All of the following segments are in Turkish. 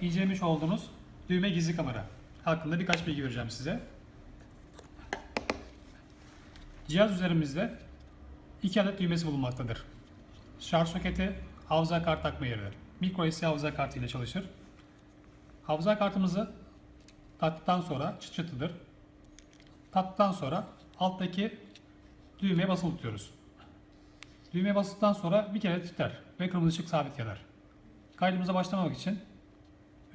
incelemiş olduğunuz düğme gizli kamera hakkında birkaç bilgi vereceğim size. Cihaz üzerimizde iki adet düğmesi bulunmaktadır. Şarj soketi, hafıza kart takma yeri. Micro SD hafıza kartı ile çalışır. Hafıza kartımızı taktıktan sonra çıt çıtıdır. Taktıktan sonra alttaki düğmeye basılı tutuyoruz. Düğmeye bastıktan sonra bir kere titrer ve kırmızı ışık sabit yanar. Kaydımıza başlamamak için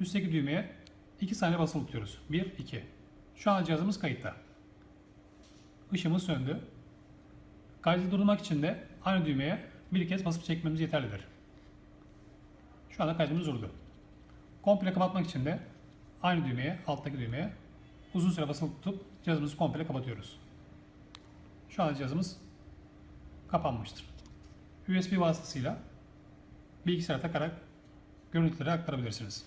üstteki düğmeye 2 saniye basılı tutuyoruz. 1, 2. Şu an cihazımız kayıtta. Işığımız söndü. Kaydı durdurmak için de aynı düğmeye bir kez basıp çekmemiz yeterlidir. Şu anda kaydımız durdu. Komple kapatmak için de aynı düğmeye, alttaki düğmeye uzun süre basılı tutup cihazımızı komple kapatıyoruz. Şu anda cihazımız kapanmıştır. USB vasıtasıyla bilgisayara takarak görüntüleri aktarabilirsiniz.